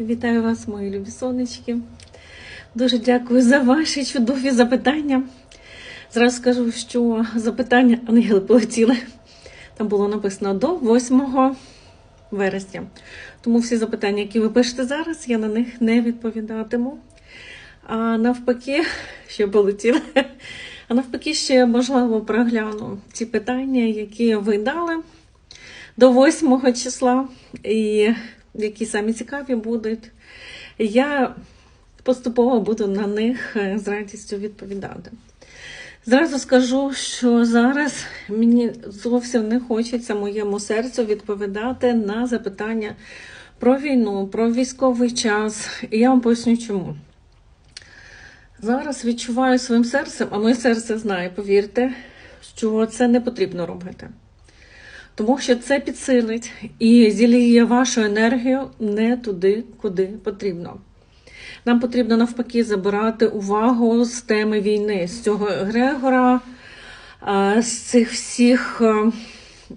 Вітаю вас, мої любі сонечки. Дуже дякую за ваші чудові запитання. Зразу скажу, що запитання ангели полетіли. Там було написано до 8 вересня. Тому всі запитання, які ви пишете зараз, я на них не відповідатиму. А навпаки, ще полетіли. А навпаки, ще можливо прогляну ті питання, які ви дали до 8 числа, і які самі цікаві будуть. Я поступово буду на них е, з радістю відповідати. Зразу скажу, що зараз мені зовсім не хочеться моєму серцю відповідати на запитання про війну, про військовий час. І я вам поясню чому. Зараз відчуваю своїм серцем, а моє серце знає, повірте, що це не потрібно робити. Тому що це підсилить і зіліє вашу енергію не туди, куди потрібно. Нам потрібно навпаки забирати увагу з теми війни, з цього Грегора, з цих всіх е,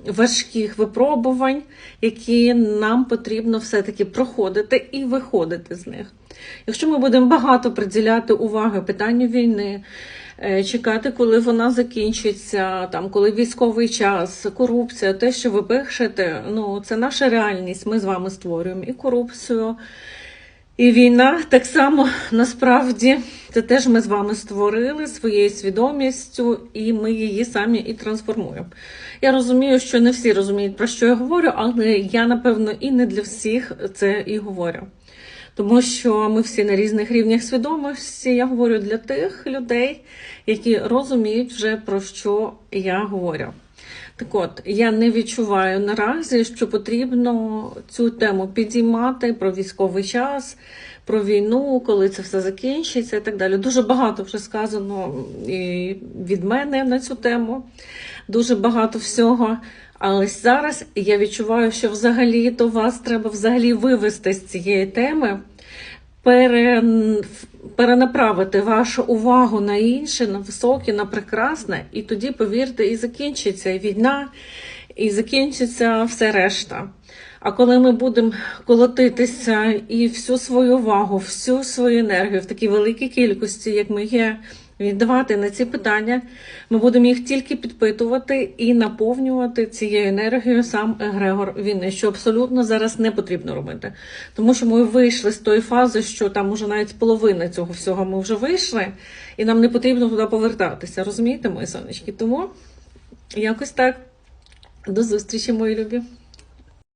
важких випробувань, які нам потрібно все-таки проходити і виходити з них. Якщо ми будемо багато приділяти уваги питанню війни, е, чекати, коли вона закінчиться, там, коли військовий час, корупція, те, що ви пишете, ну, це наша реальність. Ми з вами створюємо і корупцію, і війна так само насправді це теж ми з вами створили своєю свідомістю, і ми її самі і трансформуємо. Я розумію, що не всі розуміють, про що я говорю, але я, напевно, і не для всіх це і говорю. Тому що ми всі на різних рівнях свідомості. Я говорю для тих людей, які розуміють вже про що я говорю. Так от, я не відчуваю наразі, що потрібно цю тему підіймати про військовий час, про війну, коли це все закінчиться і так далі. Дуже багато вже сказано і від мене на цю тему, дуже багато всього. Але зараз я відчуваю, що взагалі то вас треба взагалі вивести з цієї теми, пере, перенаправити вашу увагу на інше, на високе, на прекрасне, і тоді, повірте, і закінчиться і війна, і закінчиться все решта. А коли ми будемо колотитися і всю свою увагу, всю свою енергію в такій великій кількості, як ми є, віддавати на ці питання, ми будемо їх тільки підпитувати і наповнювати цією енергією сам егрегор війни, що абсолютно зараз не потрібно робити. Тому що ми вийшли з тої фази, що там уже навіть половина цього всього ми вже вийшли, і нам не потрібно туди повертатися. Розумієте, мої сонечки? Тому якось так. До зустрічі, мої любі.